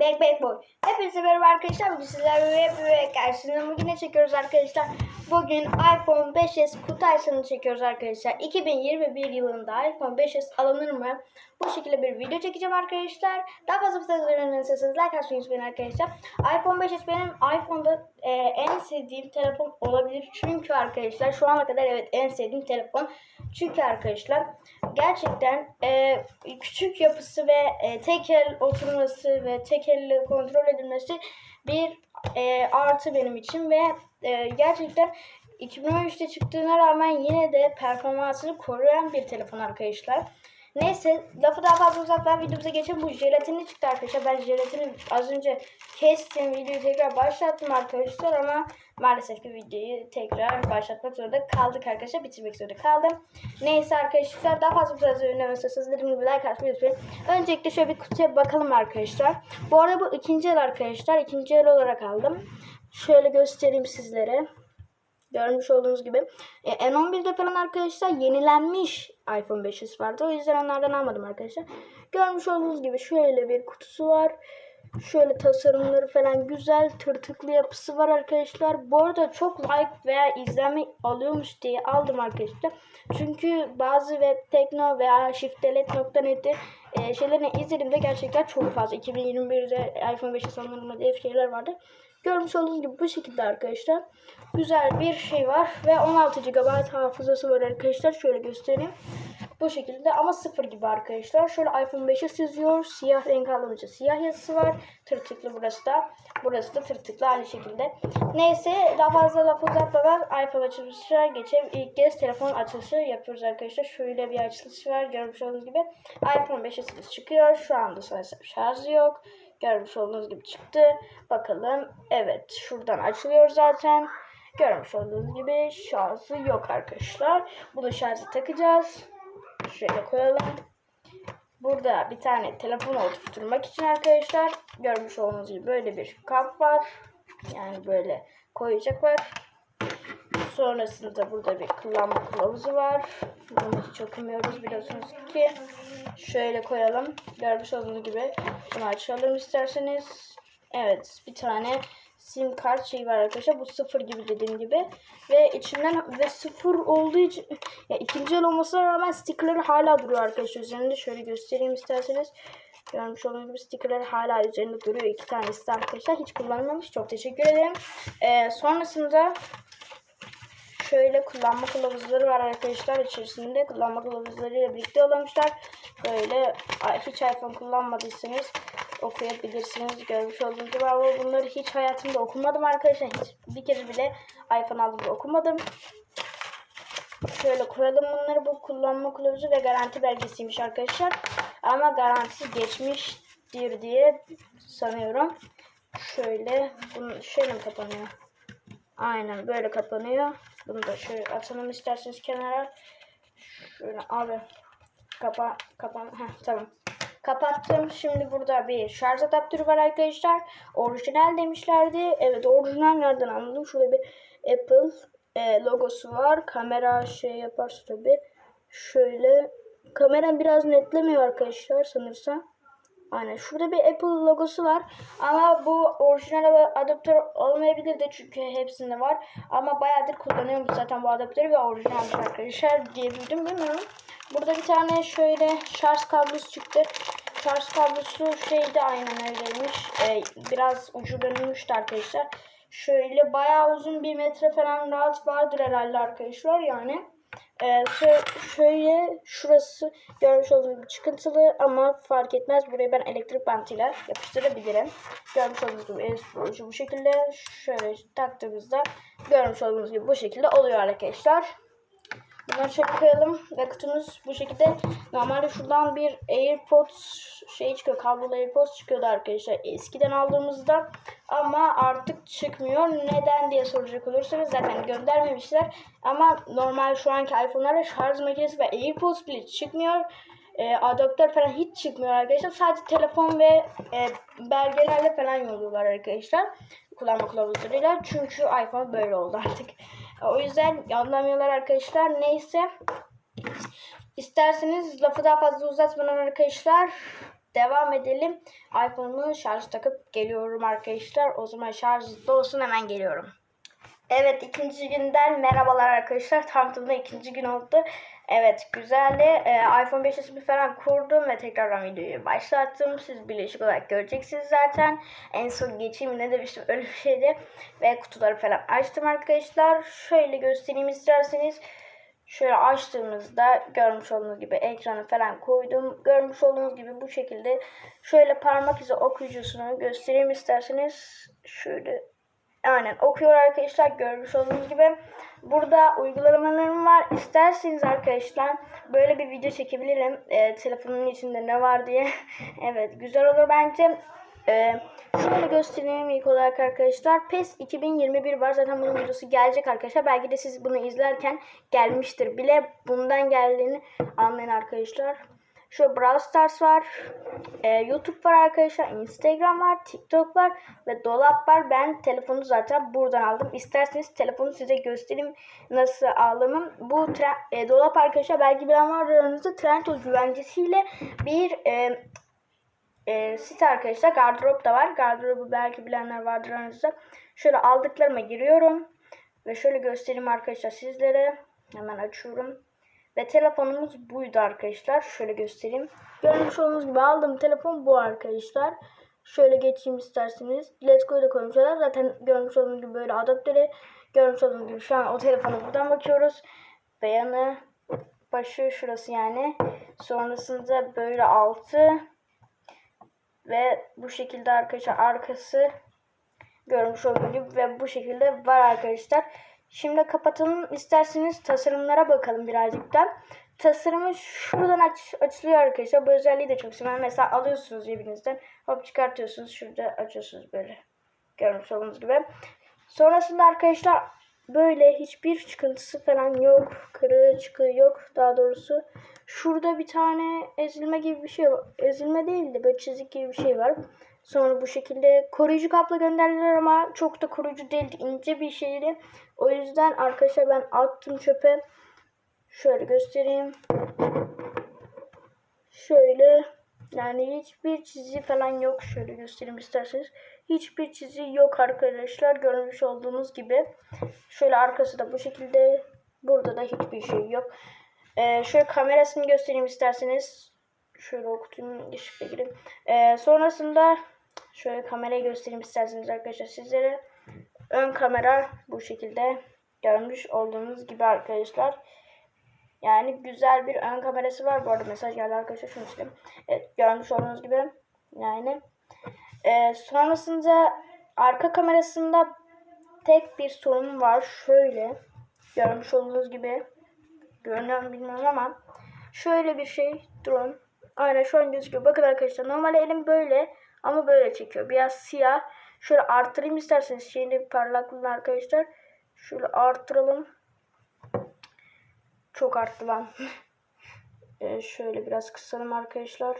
Back Back Boy. Hepinize merhaba arkadaşlar. Bugün sizlerle ve karşınızda bugün ne çekiyoruz arkadaşlar? Bugün iPhone 5s kutu çekiyoruz arkadaşlar. 2021 yılında iPhone 5s alınır mı? Bu şekilde bir video çekeceğim arkadaşlar. Daha fazla öğrenirseniz like atmayı unutmayın arkadaşlar. iPhone 5s benim iPhone'da e, en sevdiğim telefon olabilir. Çünkü arkadaşlar şu ana kadar evet en sevdiğim telefon. Çünkü arkadaşlar gerçekten e, küçük yapısı ve e, tek el oturması ve tek elle kontrol edilmesi bir e, artı benim için ve e, gerçekten 2013'te çıktığına rağmen yine de performansını koruyan bir telefon arkadaşlar. Neyse lafı daha fazla uzatmadan videomuza geçelim. Bu jelatinli çıktı arkadaşlar. Ben jelatini az önce kestim. Videoyu tekrar başlattım arkadaşlar ama maalesef ki videoyu tekrar başlatmak zorunda kaldık arkadaşlar. Bitirmek zorunda kaldım. Neyse arkadaşlar daha fazla fazla öğrenemezseniz dediğim gibi like atmayı unutmayın. Öncelikle şöyle bir kutuya bakalım arkadaşlar. Bu arada bu ikinci el arkadaşlar. İkinci el olarak aldım. Şöyle göstereyim sizlere. Görmüş olduğunuz gibi. E, N11'de falan arkadaşlar yenilenmiş iPhone 5s vardı. O yüzden onlardan almadım arkadaşlar. Görmüş olduğunuz gibi şöyle bir kutusu var. Şöyle tasarımları falan güzel tırtıklı yapısı var arkadaşlar. Bu arada çok like veya izlenme alıyormuş diye aldım arkadaşlar. Çünkü bazı web tekno veya shiftelet.net'i e, şeylerini izlediğimde gerçekten çok fazla. 2021'de iPhone 5'e sanırım diye şeyler vardı. Görmüş olduğunuz gibi bu şekilde arkadaşlar. Güzel bir şey var ve 16 GB hafızası var arkadaşlar. Şöyle göstereyim. Bu şekilde ama sıfır gibi arkadaşlar. Şöyle iPhone 5'e çiziyor. Siyah renk alınca siyah yazısı var. Tırtıklı burası da. Burası da tırtıklı aynı şekilde. Neyse daha fazla laf uzatmadan iPhone açılışına geçelim. İlk kez telefon açılışı yapıyoruz arkadaşlar. Şöyle bir açılış var. Görmüş olduğunuz gibi. iPhone 5'e çıkıyor. Şu anda sanırsam şarjı yok. Görmüş olduğunuz gibi çıktı. Bakalım. Evet. Şuradan açılıyor zaten. Görmüş olduğunuz gibi şarjı yok arkadaşlar. Bunu şarja takacağız. Şöyle koyalım. Burada bir tane telefon oluşturmak için arkadaşlar görmüş olduğunuz gibi böyle bir kap var. Yani böyle koyacak var. Sonrasında burada bir kullanma kılavuzu var. Bunu hiç okumuyoruz biliyorsunuz ki. Şöyle koyalım. Görmüş olduğunuz gibi. Bunu açalım isterseniz. Evet bir tane sim kart şey var arkadaşlar. Bu sıfır gibi dediğim gibi. Ve içinden ve sıfır olduğu için ya ikinci el olmasına rağmen stickerları hala duruyor arkadaşlar üzerinde. Şöyle göstereyim isterseniz. Görmüş olduğunuz gibi stickerlar hala üzerinde duruyor. iki tanesi de arkadaşlar. Hiç kullanılmamış. Çok teşekkür ederim. Ee, sonrasında şöyle kullanma kılavuzları var arkadaşlar içerisinde. Kullanma kılavuzlarıyla birlikte yollamışlar. Böyle hiç iPhone kullanmadıysanız okuyabilirsiniz. Görmüş olduğunuz gibi ama bunları hiç hayatımda okumadım arkadaşlar. Hiç bir kere bile iPhone aldım okumadım. Şöyle koyalım bunları. Bu kullanma kılavuzu ve garanti belgesiymiş arkadaşlar. Ama garantisi geçmiştir diye sanıyorum. Şöyle bunu şöyle mi kapanıyor? Aynen böyle kapanıyor. Bunu da şöyle atalım isterseniz kenara. Şöyle abi kapa kapan Heh, tamam. Kapattım. Şimdi burada bir şarj adaptörü var arkadaşlar. Orijinal demişlerdi. Evet orijinal nereden anladım? Şurada bir Apple e, logosu var. Kamera şey yaparsa tabi. Şöyle kamera biraz netlemiyor arkadaşlar sanırsam. Aynen. Şurada bir Apple logosu var. Ama bu orijinal adaptör olmayabilir de çünkü hepsinde var. Ama bayağıdır kullanıyorum zaten bu adaptörü ve orijinalmiş arkadaşlar diyebildim bilmiyorum. Burada bir tane şöyle şarj kablosu çıktı. Şarj kablosu şeyde aynen öyleymiş. Ee, biraz ucu bölünmüştü arkadaşlar. Şöyle bayağı uzun bir metre falan rahat vardır herhalde arkadaşlar yani. Ee, şöyle şurası görmüş olduğunuz gibi çıkıntılı ama fark etmez. Buraya ben elektrik bantıyla yapıştırabilirim. Görmüş olduğunuz gibi el bu şekilde. Şöyle taktığımızda görmüş olduğunuz gibi bu şekilde oluyor arkadaşlar. Bunları şöyle koyalım ve kutumuz bu şekilde. Normalde şuradan bir AirPods şey çıkıyor. Kablolu AirPods çıkıyordu arkadaşlar eskiden aldığımızda. Ama artık çıkmıyor. Neden diye soracak olursanız zaten göndermemişler. Ama normal şu anki iPhone'larda şarj makinesi ve AirPods bile çıkmıyor. E, adaptör falan hiç çıkmıyor arkadaşlar. Sadece telefon ve e, belgelerle falan yolluyorlar arkadaşlar. Kullanma kılavuzlarıyla. Çünkü iPhone böyle oldu artık. O yüzden anlamıyorlar arkadaşlar. Neyse. İsterseniz lafı daha fazla uzatmadan arkadaşlar devam edelim. iPhone'umu şarj takıp geliyorum arkadaşlar. O zaman şarj olsun hemen geliyorum. Evet ikinci günden merhabalar arkadaşlar. Tam tamına ikinci gün oldu. Evet güzeldi. Ee, iPhone 5'i falan kurdum ve tekrardan videoyu başlattım. Siz birleşik olarak göreceksiniz zaten. En son geçeyim ne demiştim öyle bir şeydi. Ve kutuları falan açtım arkadaşlar. Şöyle göstereyim isterseniz. Şöyle açtığımızda görmüş olduğunuz gibi ekranı falan koydum. Görmüş olduğunuz gibi bu şekilde şöyle parmak izi okuyucusunu göstereyim isterseniz. Şöyle Aynen okuyor arkadaşlar görmüş olduğunuz gibi. Burada uygulamalarım var. İsterseniz arkadaşlar böyle bir video çekebilirim. Ee, telefonun içinde ne var diye. evet güzel olur bence. Ee, şöyle göstereyim ilk olarak arkadaşlar. PES 2021 var. Zaten bunun videosu gelecek arkadaşlar. Belki de siz bunu izlerken gelmiştir bile. Bundan geldiğini anlayın arkadaşlar. Şu Brawl Stars var. e, YouTube var arkadaşlar. Instagram var. TikTok var. Ve dolap var. Ben telefonu zaten buradan aldım. İsterseniz telefonu size göstereyim nasıl aldığımı. Bu e, dolap arkadaşlar belki bilen var aranızda Trendyol güvencesiyle bir e, e, site arkadaşlar. Gardırop da var. Gardırobu belki bilenler vardır aranızda. Şöyle aldıklarıma giriyorum. Ve şöyle göstereyim arkadaşlar sizlere. Hemen açıyorum. Ve telefonumuz buydu arkadaşlar. Şöyle göstereyim. Görmüş olduğunuz gibi aldığım telefon bu arkadaşlar. Şöyle geçeyim isterseniz. Let's Go'yu da koymuşlar. Zaten görmüş olduğunuz gibi böyle adaptörü. Görmüş olduğunuz gibi şu an o telefona buradan bakıyoruz. Ve yanı başı şurası yani. Sonrasında böyle altı. Ve bu şekilde arkadaşlar arkası görmüş olduğunuz gibi ve bu şekilde var arkadaşlar. Şimdi kapatalım. İsterseniz tasarımlara bakalım birazcık da. Tasarımı şuradan aç, açılıyor arkadaşlar. Bu özelliği de çok seviyorum. Mesela alıyorsunuz cebinizden. Hop çıkartıyorsunuz. Şurada açıyorsunuz böyle. Görmüş olduğunuz gibi. Sonrasında arkadaşlar böyle hiçbir çıkıntısı falan yok. Kırığı çıkığı yok daha doğrusu. Şurada bir tane ezilme gibi bir şey var. Ezilme değil de böyle çizik gibi bir şey var. Sonra bu şekilde koruyucu kapla gönderdiler ama çok da koruyucu değildi. ince bir şeydi. O yüzden arkadaşlar ben attım çöpe. Şöyle göstereyim. Şöyle yani hiçbir çizi falan yok. Şöyle göstereyim isterseniz. Hiçbir çizi yok arkadaşlar. Görmüş olduğunuz gibi. Şöyle arkası da bu şekilde. Burada da hiçbir şey yok. Ee, şöyle kamerasını göstereyim isterseniz. Şöyle okutayım. ışıkla gireyim. Ee, sonrasında şöyle kamerayı göstereyim isterseniz arkadaşlar sizlere. Ön kamera bu şekilde görmüş olduğunuz gibi arkadaşlar. Yani güzel bir ön kamerası var. Bu arada mesaj geldi arkadaşlar. Şunu sileyim. Evet görmüş olduğunuz gibi. Yani ee, sonrasında arka kamerasında tek bir sorun var. Şöyle görmüş olduğunuz gibi. Görünüyor mu bilmiyorum ama şöyle bir şey. Durun. Aynen şu an gözüküyor. Bakın arkadaşlar normalde elim böyle ama böyle çekiyor. Biraz siyah. Şöyle arttırayım isterseniz şeyini parlaklığını arkadaşlar. Şöyle arttıralım. Çok arttı lan. ee, şöyle biraz kısalım arkadaşlar.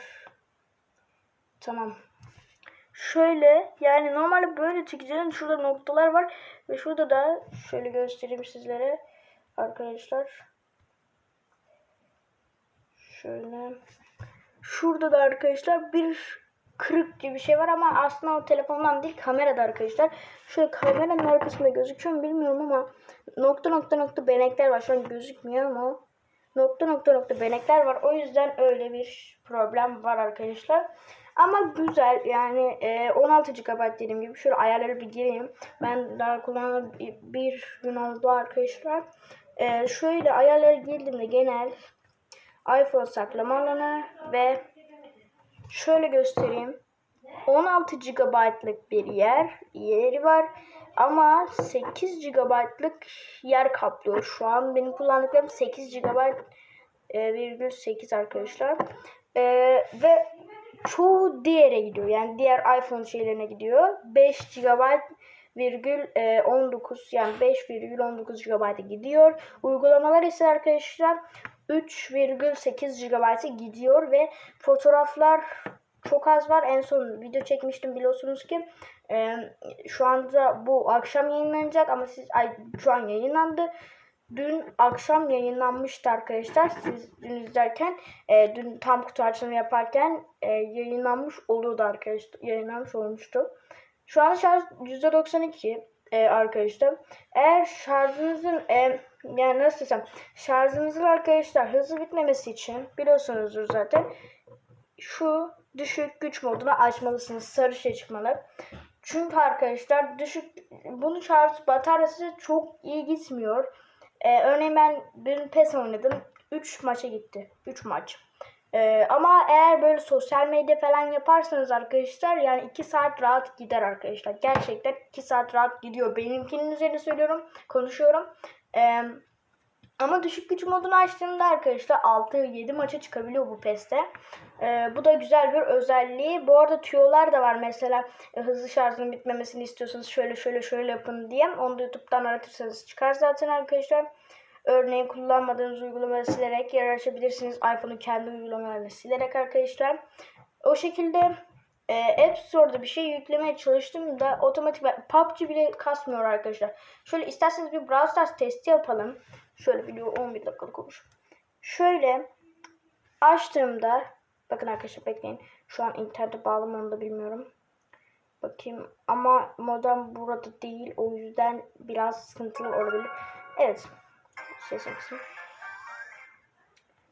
Tamam. Şöyle yani normalde böyle çekeceğim. Şurada noktalar var. Ve şurada da şöyle göstereyim sizlere. Arkadaşlar. Şöyle. Şurada da arkadaşlar bir kırık gibi bir şey var ama aslında o telefondan değil kamerada arkadaşlar. Şöyle kameranın arkasında gözüküyor mu bilmiyorum ama nokta nokta nokta benekler var. Şu an gözükmüyor ama nokta nokta nokta benekler var. O yüzden öyle bir problem var arkadaşlar. Ama güzel yani e, 16 GB dediğim gibi şöyle ayarları bir gireyim. Ben daha kullanan bir gün oldu arkadaşlar. E, şöyle ayarları girdiğimde genel iPhone saklama alanı ve şöyle göstereyim. 16 GB'lık bir yer yeri var ama 8 GB'lık yer kaplıyor. Şu an benim kullandıklarım 8 GB e, virgül 8 arkadaşlar. E, ve çoğu diğere gidiyor. Yani diğer iPhone şeylerine gidiyor. 5 GB virgül 19 yani 5,19 GB'a gidiyor. Uygulamalar ise arkadaşlar 3,8 GB'a gidiyor ve fotoğraflar çok az var. En son video çekmiştim biliyorsunuz ki e, şu anda bu akşam yayınlanacak ama siz ay şu an yayınlandı. dün akşam yayınlanmıştı arkadaşlar. Siz dün izlerken, e, dün tam kutu açılımı yaparken e, yayınlanmış oluyordu arkadaşlar. Yayınlanmış olmuştu. Şu an şarj %92 e, arkadaşlar. Eğer şarjınızın e, yani nasıl desem şarjınızın arkadaşlar hızlı bitmemesi için biliyorsunuzdur zaten şu düşük güç modunu açmalısınız. Sarı şey çıkmalı. Çünkü arkadaşlar düşük bunun şarj bataryası çok iyi gitmiyor. Ee, örneğin ben dün PES oynadım. 3 maça gitti. 3 maç. Ee, ama eğer böyle sosyal medya falan yaparsanız arkadaşlar yani 2 saat rahat gider arkadaşlar. Gerçekten 2 saat rahat gidiyor. Benimkinin üzerine söylüyorum. Konuşuyorum. Ee, ama düşük güç modunu açtığımda arkadaşlar 6-7 maça çıkabiliyor bu PES'te. Ee, bu da güzel bir özelliği. Bu arada tüyolar da var mesela e, hızlı şarjın bitmemesini istiyorsanız şöyle şöyle şöyle yapın diye. Onu da YouTube'dan aratırsanız çıkar zaten arkadaşlar. Örneğin kullanmadığınız uygulamaları silerek yer açabilirsiniz. iPhone'un kendi uygulamalarını silerek arkadaşlar. O şekilde e, App Store'da bir şey yüklemeye çalıştım da otomatik PUBG bile kasmıyor arkadaşlar. Şöyle isterseniz bir Brawl Stars testi yapalım. Şöyle video 11 dakikalık olmuş. Şöyle açtığımda bakın arkadaşlar bekleyin. Şu an internete bağlı mı onu da bilmiyorum. Bakayım ama modem burada değil. O yüzden biraz sıkıntılı olabilir. Evet. Sesini kısayım.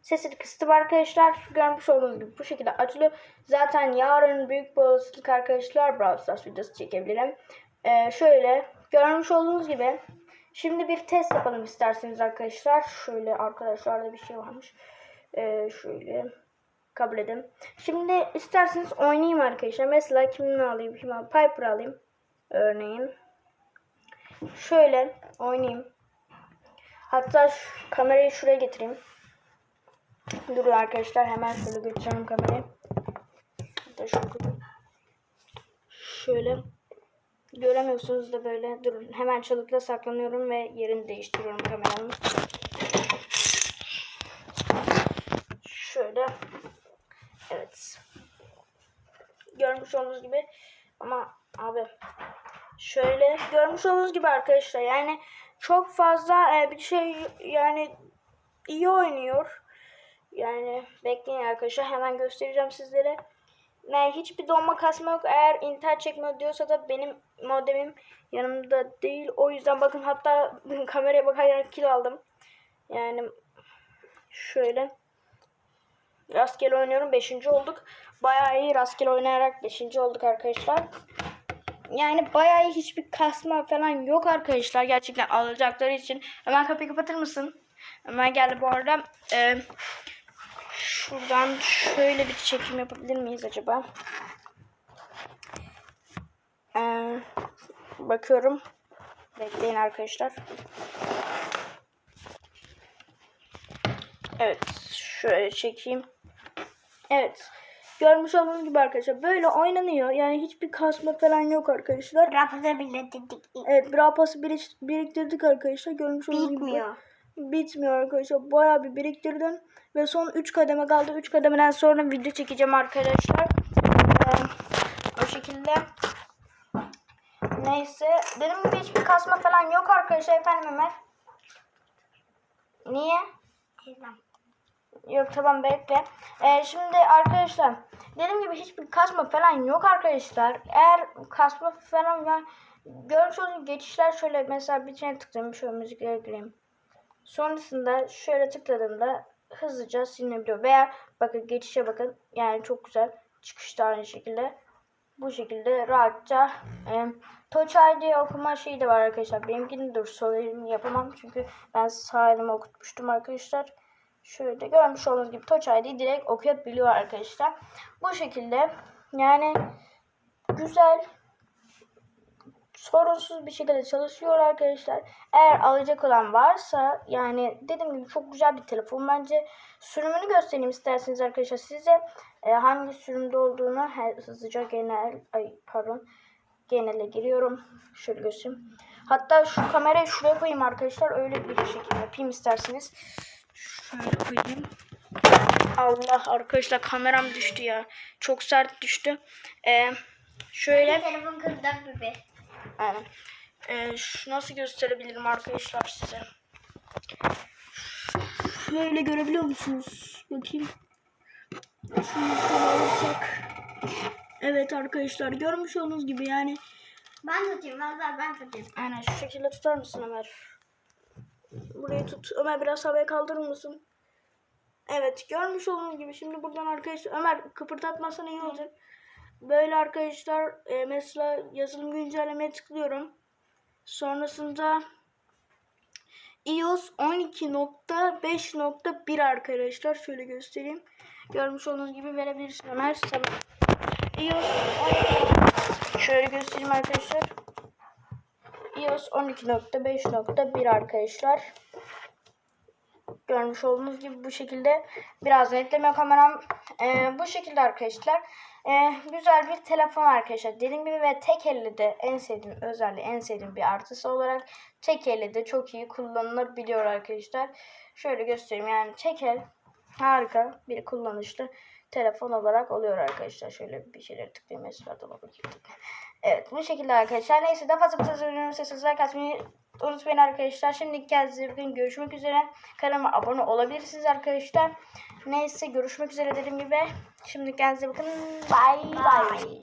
Sesini kıstım arkadaşlar. Görmüş olduğunuz gibi bu şekilde açılıyor. Zaten yarın büyük bir olasılık arkadaşlar Brawl Stars videosu çekebilirim. Ee, şöyle görmüş olduğunuz gibi şimdi bir test yapalım isterseniz arkadaşlar. Şöyle arkadaşlarda bir şey varmış. Ee, şöyle kabul edin. Şimdi isterseniz oynayayım arkadaşlar. Mesela kimini alayım? Kimi alayım? Piper alayım. Örneğin. Şöyle oynayayım. Hatta şu kamerayı şuraya getireyim. Durun arkadaşlar hemen şöyle götüreceğim kamerayı. Hatta şöyle. Şöyle. Göremiyorsunuz da böyle. Durun hemen çalıkla saklanıyorum ve yerini değiştiriyorum kameranın. Şöyle. Evet. Görmüş olduğunuz gibi ama abi şöyle görmüş olduğunuz gibi arkadaşlar yani çok fazla e, bir şey yani iyi oynuyor. Yani bekleyin arkadaşlar hemen göstereceğim sizlere. Yani hiçbir donma kasma yok. Eğer internet çekmiyor diyorsa da benim modemim yanımda değil. O yüzden bakın hatta kameraya bakarak kill aldım. Yani şöyle rastgele oynuyorum. Beşinci olduk. Bayağı iyi rastgele oynayarak beşinci olduk arkadaşlar. Yani bayağı iyi hiçbir kasma falan yok arkadaşlar. Gerçekten alacakları için. Hemen kapıyı kapatır mısın? Hemen geldi bu arada. Ee, şuradan şöyle bir çekim yapabilir miyiz acaba? Ee, bakıyorum. Bekleyin arkadaşlar. Evet. Şöyle çekeyim. Evet. Görmüş olduğunuz gibi arkadaşlar böyle oynanıyor. Yani hiçbir kasma falan yok arkadaşlar. Bile dedik. Evet rapası birik- biriktirdik arkadaşlar. Görmüş olduğunuz gibi. Bitmiyor. Bitmiyor arkadaşlar. Bayağı bir biriktirdim. Ve son 3 kademe kaldı. 3 kademeden sonra video çekeceğim arkadaşlar. Ee, o şekilde. Neyse. Dediğim gibi hiçbir kasma falan yok arkadaşlar. Efendim Ömer. Niye? Yok tamam bekle. Ee, şimdi arkadaşlar dediğim gibi hiçbir kasma falan yok arkadaşlar. Eğer kasma falan yani görmüş olduğunuz geçişler şöyle mesela bir tane tıklayayım şöyle müziklere gireyim. Sonrasında şöyle tıkladığımda hızlıca silinebiliyor. Veya bakın geçişe bakın yani çok güzel çıkışta aynı şekilde. Bu şekilde rahatça e, Touch ID okuma şeyi de var arkadaşlar. Benimkini dur sol elimi yapamam çünkü ben sağ elimi okutmuştum arkadaşlar. Şöyle görmüş olduğunuz gibi Touch ID direkt okuyabiliyor arkadaşlar. Bu şekilde yani güzel sorunsuz bir şekilde çalışıyor arkadaşlar. Eğer alacak olan varsa yani dediğim gibi çok güzel bir telefon. Bence sürümünü göstereyim isterseniz arkadaşlar size. E, hangi sürümde olduğunu hızlıca genel ay pardon genele giriyorum. Şöyle göstereyim. Hatta şu kamerayı şuraya koyayım arkadaşlar. Öyle bir şekilde yapayım isterseniz. Şöyle koyayım. Allah arkadaşlar kameram düştü ya. Çok sert düştü. Ee, şöyle. Telefon kırdak bebe. Aynen. Ee, şu nasıl gösterebilirim arkadaşlar size? Şöyle görebiliyor musunuz? Bakayım. Şunu alırsak. Evet arkadaşlar görmüş olduğunuz gibi yani Ben tutayım. Ben, ben tutayım. Aynen şu şekilde tutar mısın Ömer? Burayı tut. Ömer biraz havaya kaldırır mısın? Evet görmüş olduğunuz gibi şimdi buradan arkadaşlar Ömer kıpırdatmasan iyi olacak. Böyle arkadaşlar e, mesela yazılım güncellemeye tıklıyorum. Sonrasında iOS 12.5.1 arkadaşlar şöyle göstereyim. Görmüş olduğunuz gibi verebilirsin Ömer. Tamam. iOS 12. Şöyle göstereyim arkadaşlar iOS 12.5.1 arkadaşlar. Görmüş olduğunuz gibi bu şekilde biraz netleme kameram e, bu şekilde arkadaşlar. E, güzel bir telefon arkadaşlar. Dediğim gibi ve tek elle de en sevdiğim özelliği en sevdiğim bir artısı olarak tek elle de çok iyi kullanılabiliyor arkadaşlar. Şöyle göstereyim yani tek el harika bir kullanışlı telefon olarak oluyor arkadaşlar. Şöyle bir şeyler tıklayayım. Dolaba bakayım. Evet bu şekilde arkadaşlar. Neyse daha fazla kısa sürüyorum. Sesinizi like unutmayın arkadaşlar. Şimdi kendinize bugün görüşmek üzere. Kanalıma abone olabilirsiniz arkadaşlar. Neyse görüşmek üzere dediğim gibi. Şimdi kendinize bakın. Bye bye.